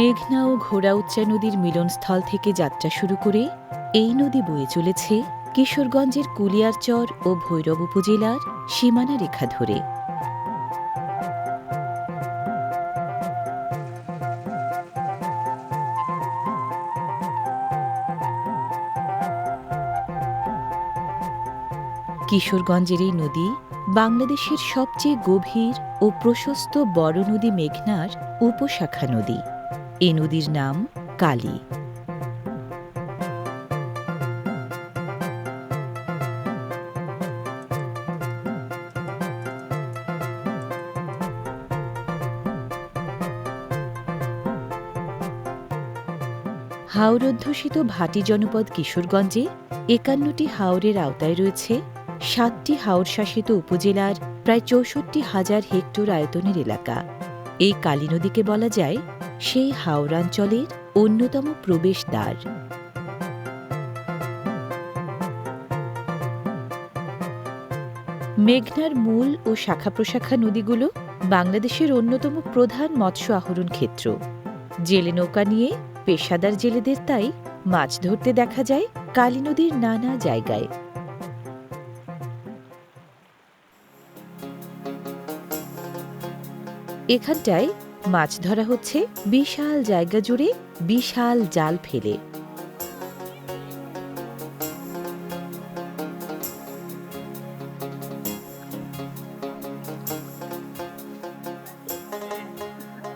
মেঘনা ও ঘোড়াউচ্চা নদীর মিলনস্থল থেকে যাত্রা শুরু করে এই নদী বয়ে চলেছে কিশোরগঞ্জের কুলিয়ারচর ও ভৈরব উপজেলার সীমানা রেখা ধরে। কিশোরগঞ্জের এই নদী বাংলাদেশের সবচেয়ে গভীর ও প্রশস্ত বড় নদী মেঘনার উপশাখা নদী। এ নদীর নাম কালী। হাওর অধ্যুষিত ভাটি জনপদ কিশোরগঞ্জে একান্নটি হাওরের আওতায় রয়েছে সাতটি হাওর শাসিত উপজেলার প্রায় চৌষট্টি হাজার হেক্টর আয়তনের এলাকা। এই কালী নদীকে বলা যায় সেই হাওরাঞ্চলের অন্যতম প্রবেশদ্বার। মেঘনার মূল ও শাখা প্রশাখা নদীগুলো বাংলাদেশের অন্যতম প্রধান মৎস্য আহরণ ক্ষেত্র। জেলে নৌকা নিয়ে পেশাদার জেলেদের তাই মাছ ধরতে দেখা যায় কালী নদীর নানা জায়গায়। এখানটায় মাছ ধরা হচ্ছে বিশাল জায়গা জুড়ে বিশাল জাল ফেলে।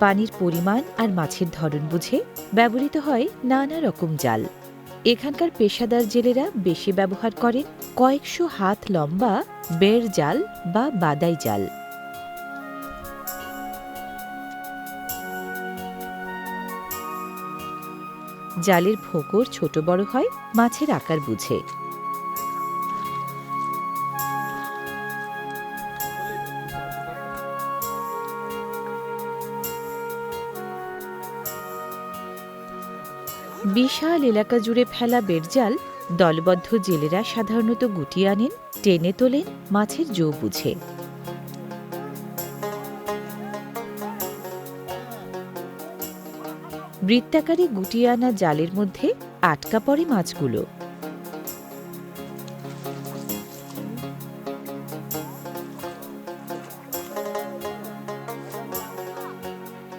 পানির পরিমাণ আর মাছের ধরন বুঝে ব্যবহৃত হয় নানা রকম জাল। এখানকার পেশাদার জেলেরা বেশি ব্যবহার করেন কয়েকশো হাত লম্বা বের জাল বা বাদাই জাল। জালের ফোকর ছোট বড় হয়, মাছের আকার বুঝে। বিশাল এলাকা জুড়ে ফেলা বেড়জাল দলবদ্ধ জেলেরা সাধারণত গুটিয়ে আনেন, টেনে তোলেন, মাছের জো বুঝে। বৃত্তাকারে গুটিয়ে আনা জালের মধ্যে আটকা পড়ে মাছগুলো।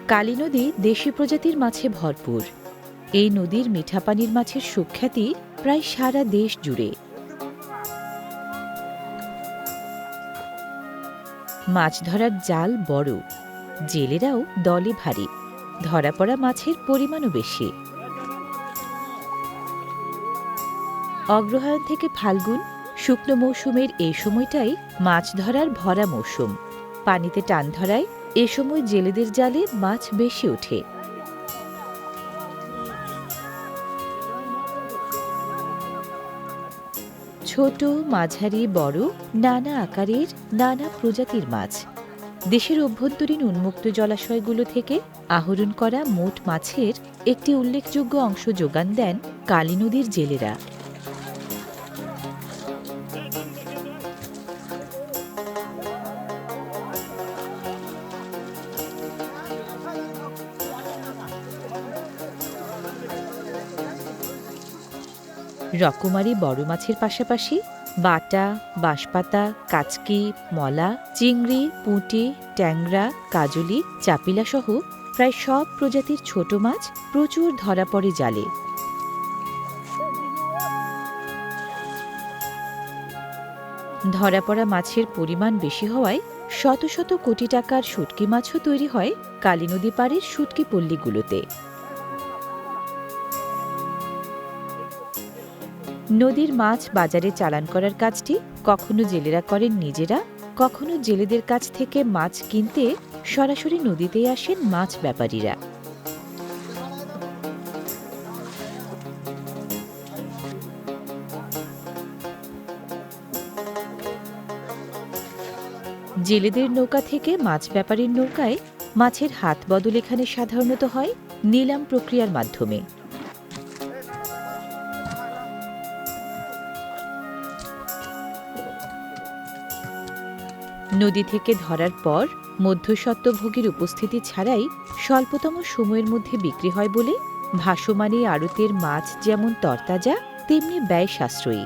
কালী নদী দেশি প্রজাতির মাছে ভরপুর। এই নদীর মিঠা পানির মাছের সুখ্যাতি প্রায় সারা দেশ জুড়ে। মাছ ধরার জাল বড়, জেলেরাও দলে ভারী। ধরা পড়া মাছের পরিমাণও বেশি। অগ্রহায়ণ থেকে ফাল্গুন, শুকনো মৌসুমের এই সময়টাই মাছ ধরার ভরা মৌসুম। পানিতে টান ধরায় এ সময় জেলেদের জালে মাছ বেশি ওঠে। ছোট, মাঝারি, বড়, নানা আকারের, নানা প্রজাতির মাছ। দেশের অভ্যন্তরীণ উন্মুক্ত জলাশয়গুলো থেকে আহরণ করা মোট মাছের একটি উল্লেখযোগ্য অংশ যোগান দেন কালী নদীর জেলেরা। রকমারি বড় মাছের পাশাপাশি বাটা, বাঁশপাতা, কাচকি, মলা, চিংড়ি, পুঁটি, ট্যাংরা, কাজলি চাপিলা সহ প্রায় সব প্রজাতির ছোট মাছ প্রচুর ধরা পড়ে জালে। ধরা পড়া মাছের পরিমাণ বেশি হওয়ায় শত শত কোটি টাকার শুটকি মাছও তৈরি হয় কালী নদী পাড়ের শুটকি পল্লীগুলোতে। নদীর মাছ বাজারে চালান করার কাজটি কখনো জেলেরা করেন নিজেরা? কখনো জেলেদের কাছ থেকে মাছ কিনতে সরাসরি নদীতেই আসেন মাছ ব্যাপারীরা? জেলেদের নৌকা থেকে মাছ ব্যাপারীর নৌকায় মাছের হাত বদল এখানে সাধারণত হয় নিলাম প্রক্রিয়ার মাধ্যমে। নদী থেকে ধরার পর মধ্যস্বত্বভোগীর উপস্থিতি ছাড়াই স্বল্পতম সময়ের মধ্যে বিক্রি হয় বলে ভাসমান আড়তের মাছ যেমন তরতাজা, তেমনি ব্যয় সাশ্রয়ী।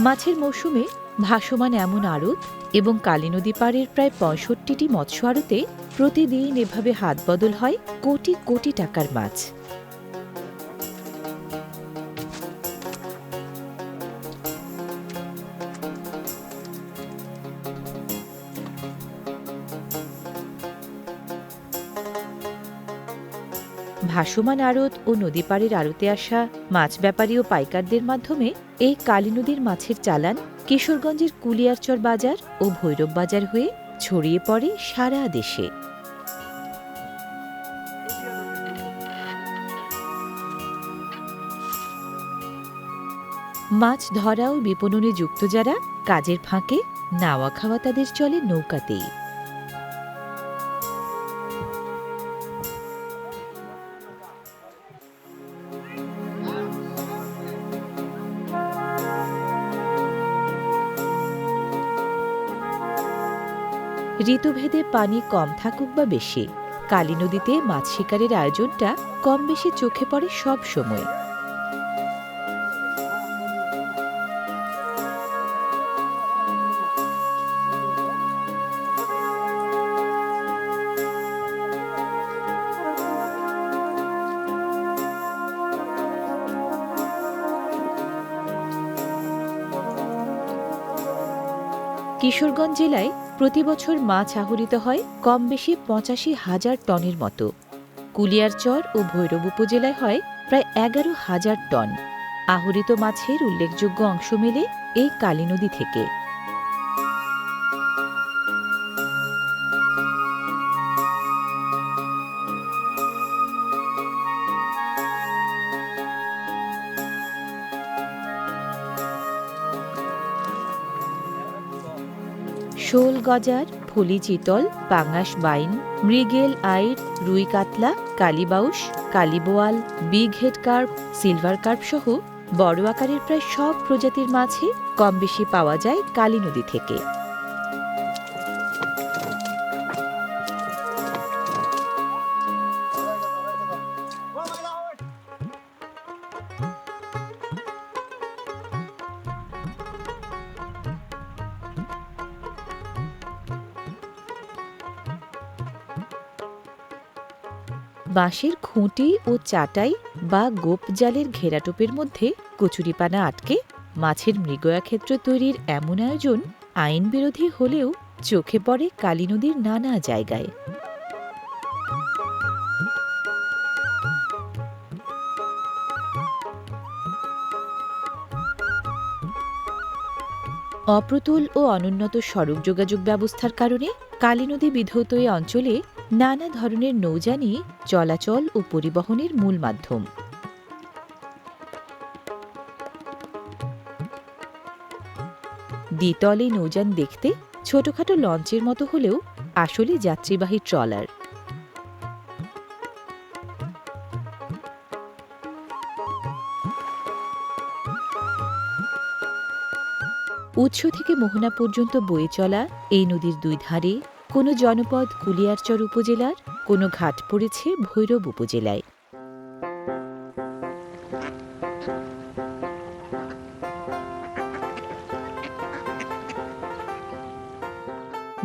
মাছের মৌসুমে ভাসমান এমন আড়ত এবং কালী নদী পাড়ের প্রায় পঁয়ষট্টিটি মৎস্য আড়তে প্রতিদিন এভাবে হাত বদল হয় কোটি কোটি টাকার মাছ। ভাসমান আড়ত ও নদী পাড়ের আড়তে আসা মাছ ব্যাপারী ও পাইকারদের মাধ্যমে এই কালী নদীর মাছের চালান কিশোরগঞ্জের কুলিয়ারচর বাজার ও ভৈরব বাজার হয়ে ছড়িয়ে পড়ে সারা দেশে। মাছ ধরা ও বিপণনে যুক্ত যারা, কাজের ফাঁকে, নাওয়া খাওয়া তাদের চলে নৌকাতেই। ঋতুভেদে পানি কম থাকুক বা বেশি, কালী নদীতে মাছ শিকারের আয়োজনটা কম বেশি চোখে পড়ে সব সময়। কিশোরগঞ্জ জেলায় প্রতি বছর মাছ আহরিত হয় কম বেশি পঁচাশি হাজার টনের মতো। কুলিয়ারচর ও ভৈরব উপজেলায় হয় প্রায় এগারো হাজার টন। আহরিত মাছের উল্লেখযোগ্য অংশ মেলে এই কালী নদী থেকে। গজার ফলি চিতল, পাঙাশ বাইন, মৃগেল আইর রুই কাতলা কালিবাউস কালিবোয়াল big head carp, silver carp সহ বড় আকারের প্রায় সব প্রজাতির মাছই কম বেশি পাওয়া যায় কালী নদী থেকে। বাঁশের খুঁটি ও চাটাই বা গোপ জালের ঘেরাটোপের মধ্যে কচুরিপানা আটকে মাছের মৃগয়া ক্ষেত্র তৈরির এমন আয়োজন আইন বিরোধী হলেও চোখে পড়ে কালী নদীর নানা জায়গায়। অপ্রতুল ও অনুন্নত সড়ক যোগাযোগ ব্যবস্থার কারণে কালী নদী বিধৌত এ অঞ্চলে নানা ধরনের নৌযানই চলাচল ও পরিবহনের মূল মাধ্যম। দ্বিতলে নৌযান দেখতে ছোটখাটো লঞ্চের মতো হলেও আসলে যাত্রীবাহী ট্রলার। উৎস থেকে মোহনা পর্যন্ত বয়ে চলা এই নদীর দুই ধারে কোনো জনপদ কুলিয়ারচর উপজেলার, কোনো ঘাট পড়েছে ভৈরব উপজেলায়।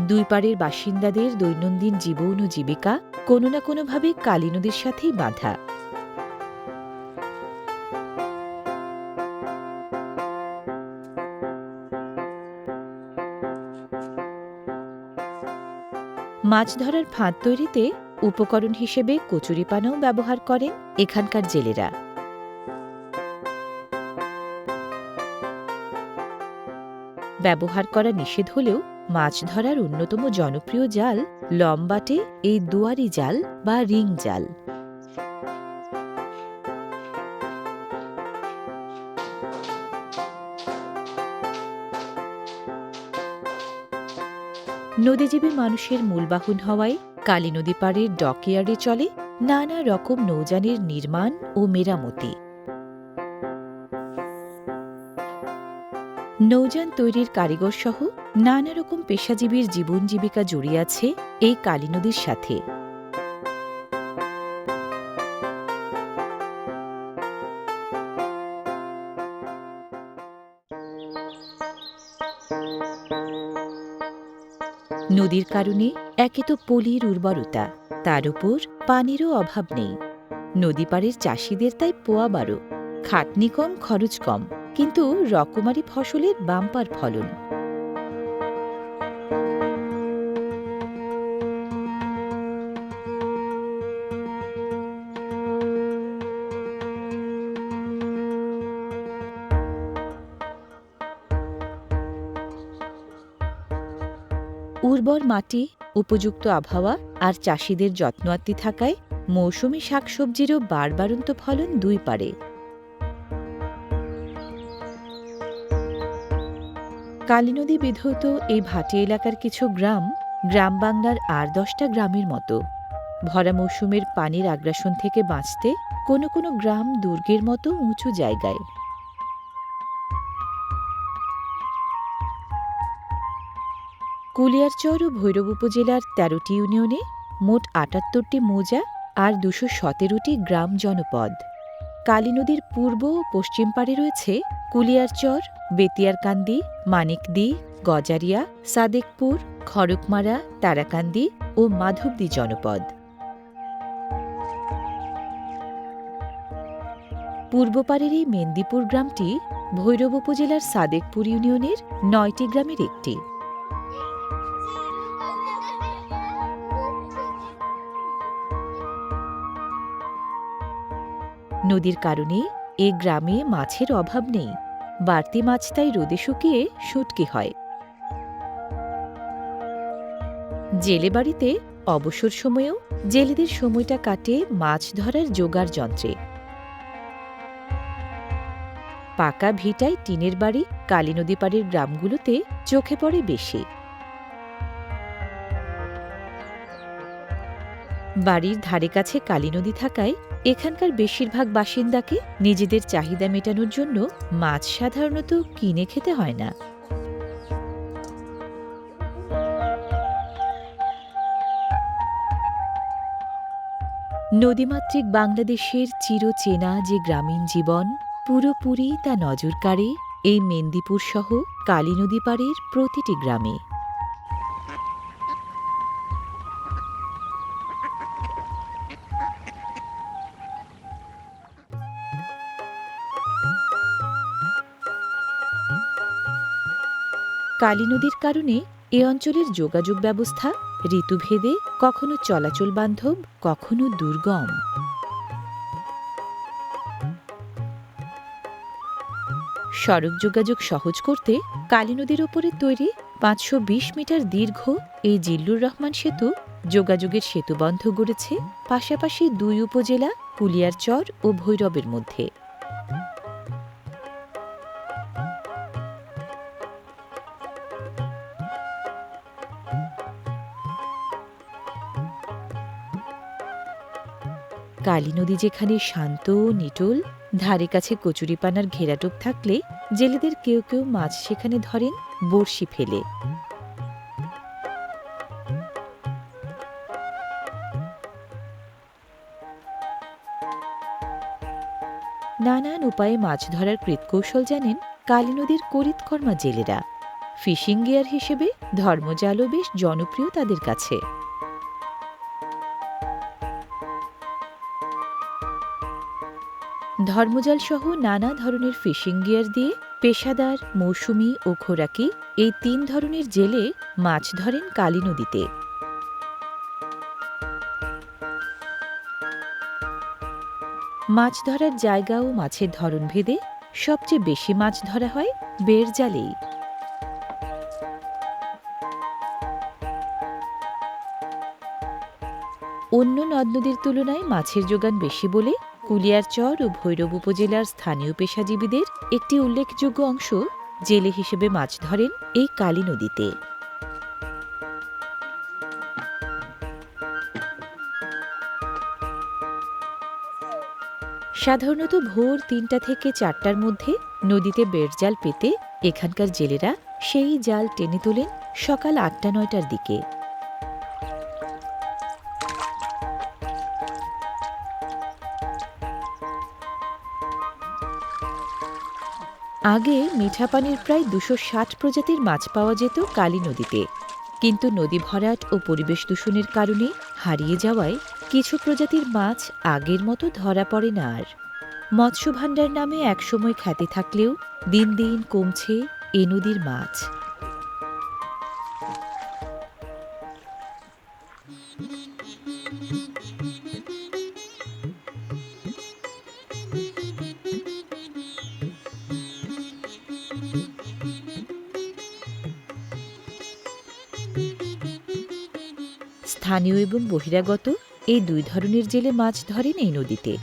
দুই পাড়ের বাসিন্দাদের দৈনন্দিন জীবন ও জীবিকা কোনো না কোনোভাবে কালী নদীর সাথেই বাঁধা। মাছ ধরার ফাঁদ তৈরিতে উপকরণ হিসেবে কচুরিপানাও ব্যবহার করেন এখানকার জেলেরা। ব্যবহার করা নিষেধ হলেও মাছ ধরার অন্যতম জনপ্রিয় জাল লম্বাটে এই দুয়ারি জাল বা রিং জাল। নদীজীবী মানুষের মূলবাহন হওয়ায় কালী নদী পাড়ের ডকইয়ার্ডে চলে নানা রকম নৌযানের নির্মাণ ও মেরামতি। নৌযান তৈরির কারিগর সহ নানা রকম পেশাজীবীর জীবন জীবিকা জড়িয়ে আছে এই কালী নদীর সাথে। নদীর কারণে একে তো পলির উর্বরতা, তার উপর পানিরও অভাব নেই। নদী পাড়ের চাষিদের তাই পোয়া বারো, খাটনি কম, খরচ কম, কিন্তু রকমারি ফসলের বাম্পার ফলন। মাটি, উপযুক্ত আবহাওয়া আর চাষিদের যত্নআত্তি থাকায় মৌসুমি শাকসবজিরও বারবারন্ত ফলন দুই পারে। কালীনদী বিধৌত এই ভাটি এলাকার কিছু গ্রাম গ্রাম বাংলার আর দশটা গ্রামের মতো। ভরা মৌসুমের পানির আগ্রাসন থেকে বাঁচতে কোনো কোনো গ্রাম দুর্গের মতো উঁচু জায়গায়। কুলিয়ারচর ও ভৈরব উপজেলার তেরোটি ইউনিয়নে মোট আটাত্তরটি মৌজা আর দুশো সতেরোটি গ্রাম জনপদ। কালী নদীর পূর্ব ও পশ্চিম পাড়ে রয়েছে কুলিয়ারচর বেতিয়ারকান্দি, মানিকদি, গজারিয়া, সাদেকপুর খড়কমারা তারাকান্দি ও মাধবদী জনপদ। পূর্বপাড়ের এই মেন্দিপুর গ্রামটি ভৈরব উপজেলার সাদেকপুর ইউনিয়নের নয়টি গ্রামের একটি। নদীর কারণে এ গ্রামে মাছের অভাব নেই। বাড়তি মাছ তাই রোদে শুকিয়ে শুটকি হয়। জেলে বাড়িতে অবসর সময়েও জেলেদের সময়টা কাটে মাছ ধরার জোগাড় যন্ত্রে। পাকা ভিটায় টিনের বাড়ি কালী নদী পাড়ের গ্রামগুলোতে চোখে পড়ে বেশি। বাড়ির ধারে কাছে কালী নদী থাকায় এখানকার বেশিরভাগ বাসিন্দাকে নিজেদের চাহিদা মেটানোর জন্য মাছ সাধারণত কিনে খেতে হয় না। নদীমাতৃক বাংলাদেশের চিরচেনা যে গ্রামীণ জীবন, পুরোপুরি তা নজর কাড়ে এই মেন্দিপুর সহ কালী নদী পাড়ের প্রতিটি গ্রামে। কালী নদীর কারণে এ অঞ্চলের যোগাযোগ ব্যবস্থা, ঋতুভেদে কখনো চলাচল বান্ধব, কখনো দুর্গম। সড়ক যোগাযোগ সহজ করতে কালী নদীর ওপরে তৈরি পাঁচশো বিশ মিটার দীর্ঘ এই জিল্লুর রহমান সেতু যোগাযোগের সেতুবন্ধ গড়েছে পাশাপাশি দুই উপজেলা, কুলিয়ারচর ও ভৈরবের মধ্যে। কালী নদী যেখানে শান্ত, নিটোল, ধারে কাছে কচুরিপানার ঘেরাটোপ থাকলে জেলেদের কেউ কেউ মাছ সেখানে ধরেন, বড়শি ফেলে। নানান উপায়ে মাছ ধরার কৃতকৌশল জানেন কালী নদীর করিতকর্মা জেলেরা। ফিশিং গিয়ার হিসেবে ধর্মজালও বেশ জনপ্রিয় তাদের কাছে। ধর্মজাল সহ নানা ধরনের ফিশিং গিয়ার দিয়ে পেশাদার, মৌসুমি ও খোরাকি এই তিন ধরনের জেলে মাছ ধরেন কালী নদীতে। মাছ ধরার জায়গা ও মাছের ধরন ভেদে সবচেয়ে বেশি মাছ ধরা হয় বের জালেই। অন্য নদ নদীর তুলনায় মাছের যোগান বেশি বলে কুলিয়ারচর ও ভৈরব উপজেলার স্থানীয় পেশাজীবীদের একটি উল্লেখযোগ্য অংশ জেলে হিসেবে মাছ ধরেন এই কালী নদীতে। সাধারণত ভোর তিনটা থেকে চারটার মধ্যে নদীতে বেড়জাল পেতে এখানকার জেলেরা সেই জাল টেনে তোলেন সকাল আটটা নয়টার দিকে। আগে মিঠা পানির প্রায় দুশো ষাট প্রজাতির মাছ পাওয়া যেত কালী নদীতে। কিন্তু নদী ভরাট ও পরিবেশ দূষণের কারণে হারিয়ে যাওয়ায় কিছু প্রজাতির মাছ আগের মতো ধরা পড়ে না আর। মৎস্য ভাণ্ডার নামে একসময় খ্যাতি থাকলেও দিন দিন কমছে এ নদীর মাছ। স্থানীয় এবং বহিরাগত এই দুই ধরনের জেলে মাছ ধরেন এই নদীতে।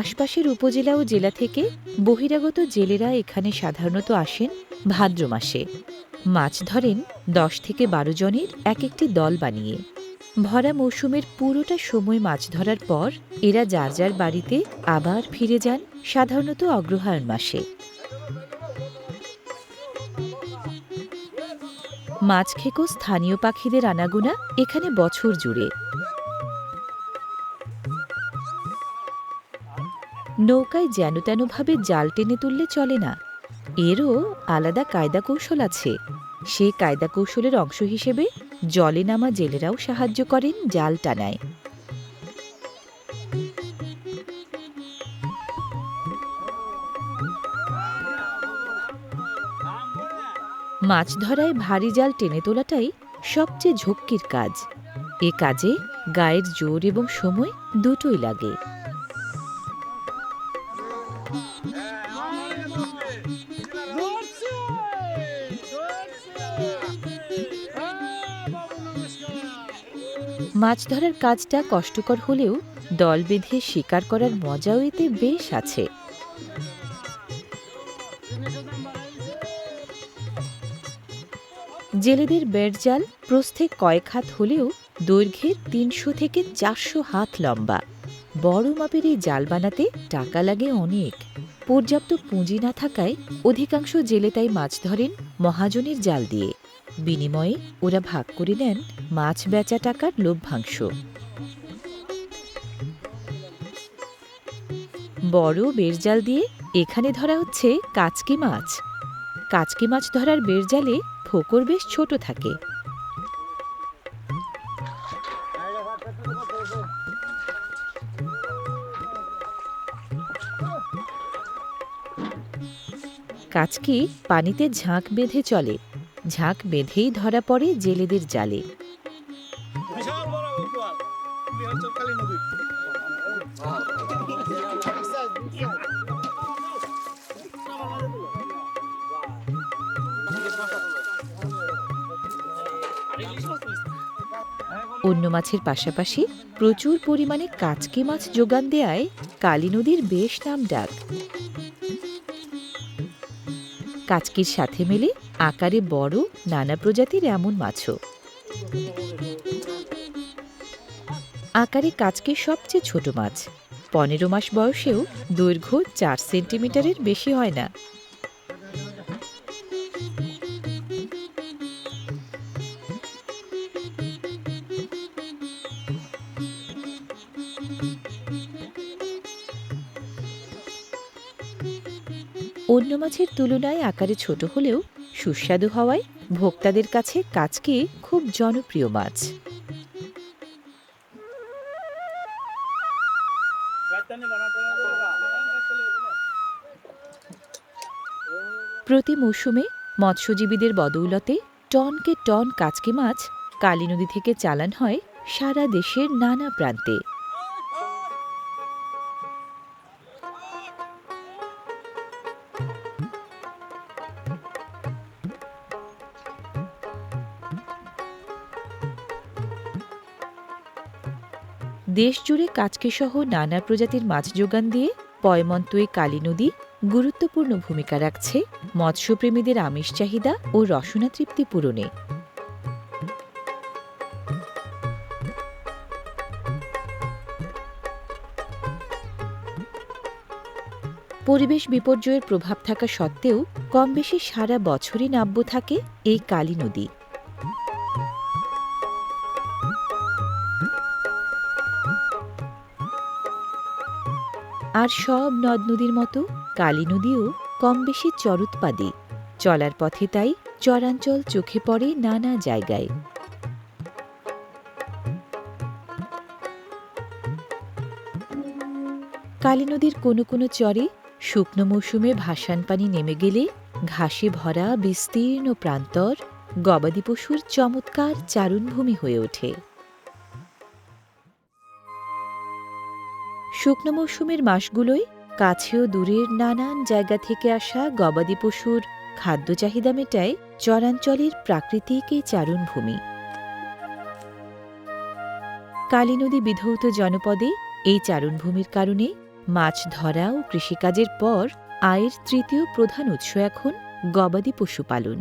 আশপাশের উপজেলা ও জেলা থেকে বহিরাগত জেলেরা এখানে সাধারণত আসেন ভাদ্র মাসে। মাছ ধরেন দশ থেকে বারো জনের এক একটি দল বানিয়ে। ভরা মৌসুমের পুরোটা সময় মাছ ধরার পর এরা যার যার বাড়িতে আবার ফিরে যান, সাধারণত অগ্রহায়ণ মাসে। মাছ খেকো স্থানীয় পাখিদের আনাগোনা এখানে বছর জুড়ে। নৌকায় যেন তেনভাবে জাল টেনে তুললে চলে না। এরও আলাদা কায়দা কৌশল আছে। সে কায়দা কৌশলের অংশ হিসেবে জলে নামা জেলেরাও সাহায্য করেন জাল টানায়। মাছ ধরায় ভারী জাল টেনে তোলাটাই সবচেয়ে ঝক্কির কাজ এ কাজে গায়ের জোর এবং সময় দুটোই লাগে! মাছ ধরার কাজটা কষ্টকর হলেও দল বেঁধে শিকার করার মজাও এতে বেশ আছে জেলেদের বেড়জাল প্রস্থে কয়েক হাত হলেও দৈর্ঘ্যে তিনশো থেকে চারশো হাত লম্বা। বড় মাপের এই জাল বানাতে টাকা লাগে অনেক। পর্যাপ্ত পুঁজি না থাকায় অধিকাংশ জেলে তাই মাছ ধরেন মহাজনের জাল দিয়ে। বিনিময়ে ওরা ভাগ করে নেন মাছ বেচা টাকার লভ্যাংশ। বড় বেড়জাল দিয়ে এখানে ধরা হচ্ছে কাচকি মাছ। কাচকি মাছ ধরার বেড়জালে ফোকর বেশ ছোট থাকে। কাচকি পানিতে ঝাঁক বেঁধে চলে। ঝাঁক বেঁধেই ধরা পড়ে জেলেদের জালে। মাছের পাশাপাশি প্রচুর পরিমাণে কাচকি মাছ যোগান দেয়ায় কালী নদীর বেশ নাম ডাক। কাচকির সাথে মেলে আকারে বড় নানা প্রজাতির এমন মাছও। আকারে কাচকি সবচেয়ে ছোট মাছ। পনেরো মাস বয়সেও দৈর্ঘ্য চার সেন্টিমিটারের বেশি হয় না। মাছের তুলনায় আকারে ছোট হলেও সুস্বাদু হওয়ায় ভোক্তাদের কাছে কাচকি খুব জনপ্রিয় মাছ। প্রতি মৌসুমে মৎস্যজীবীদের বদৌলতে টনকে টন কাচকি মাছ কালী নদী থেকে চালান হয় সারা দেশের নানা প্রান্তে। দেশজুড়ে কাচকিসহ নানা প্রজাতির মাছ যোগান দিয়ে পয়মন্তয়ে কালী নদী গুরুত্বপূর্ণ ভূমিকা রাখছে মৎস্যপ্রেমীদের আমিষ চাহিদা ও রসনা তৃপ্তি পূরণে। পরিবেশ বিপর্যয়ের প্রভাব থাকা সত্ত্বেও কম বেশি সারা বছরই নাব্য থাকে এই কালী নদী। আর সব নদ নদীর মতো কালী নদীও কম বেশি চরুৎপাদী। চলার পথে তাই চরাঞ্চল চোখে পড়ে নানা জায়গায়। কালী নদীর কোনো কোনো চরে শুকনো মৌসুমে ভাসান পানি নেমে গেলে ঘাসে ভরা, বিস্তীর্ণ প্রান্তর গবাদি পশুর চমৎকার চারণভূমি হয়ে ওঠে। শুকনো মৌসুমের মাসগুলোয় কাছে ও দূরের নানান জায়গা থেকে আসা গবাদি পশুর খাদ্য চাহিদা মেটায় চরাঞ্চলের প্রাকৃতিক এই চারণভূমি। কালী নদী বিধৌত জনপদে এই চারণভূমির কারণে মাছ ধরা ও কৃষিকাজের পর আয়ের তৃতীয় প্রধান উৎস এখন গবাদি পশুপালন।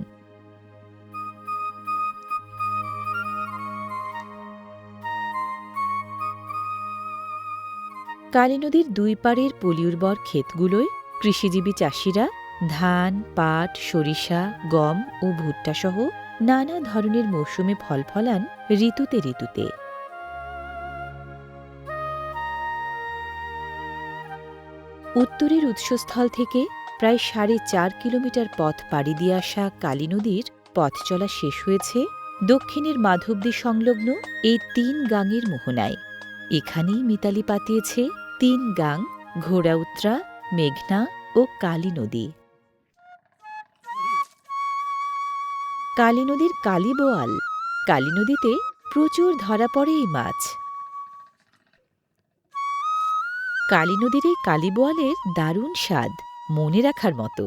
কালী নদীর দুই পাড়ের পলিউর্বর ক্ষেতগুলোয় কৃষিজীবী চাষিরা ধান, পাট, সরিষা, গম ও ভুট্টা সহ নানা ধরনের মৌসুমে ফল ফলান ঋতুতে ঋতুতে। উত্তরের উৎসস্থল থেকে প্রায় সাড়ে চার কিলোমিটার পথ পাড়ি দিয়ে আসা কালী নদীর পথ চলা শেষ হয়েছে দক্ষিণের মাধবদী সংলগ্ন এই তিন গাঙের মোহনায়। এখানেই মিতালি পাতিয়েছে তিন গাং ঘোড়াউত্রা মেঘনা ও কালী নদী। কালী নদীর কালীবোয়াল কালী নদীতে প্রচুর ধরা পড়ে এই মাছ। কালী নদীর এই কালীবোয়ালের দারুণ স্বাদ মনে রাখার মতো।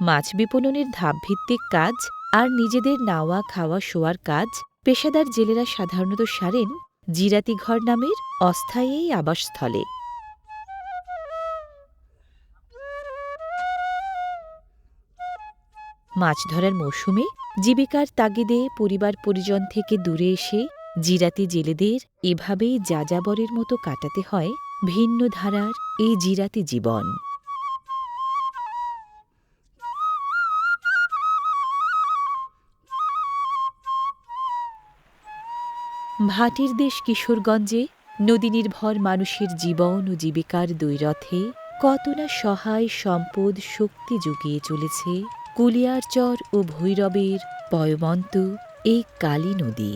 মাছ বিপণনের ধাপভিত্তিক কাজ আর নিজেদের নাওয়া খাওয়া শোয়ার কাজ পেশাদার জেলেরা সাধারণত সারেন জিরাতি ঘর নামের অস্থায়ী আবাসস্থলে। মাছ ধরার মৌসুমে জীবিকার তাগিদে পরিবার পরিজন থেকে দূরে এসে জিরাতি জেলেদের এভাবেই যাযাবরের মতো কাটাতে হয় ভিন্ন ধারার এই জিরাতি জীবন। ভাটির দেশ কিশোরগঞ্জে নদী নির্ভর মানুষের জীবন ও জীবিকার দৈরথে কত না সহায় সম্পদ শক্তি জুগিয়ে চলেছে কুলিয়ারচর ও ভৈরবের পয়মন্ত এই কালী নদী।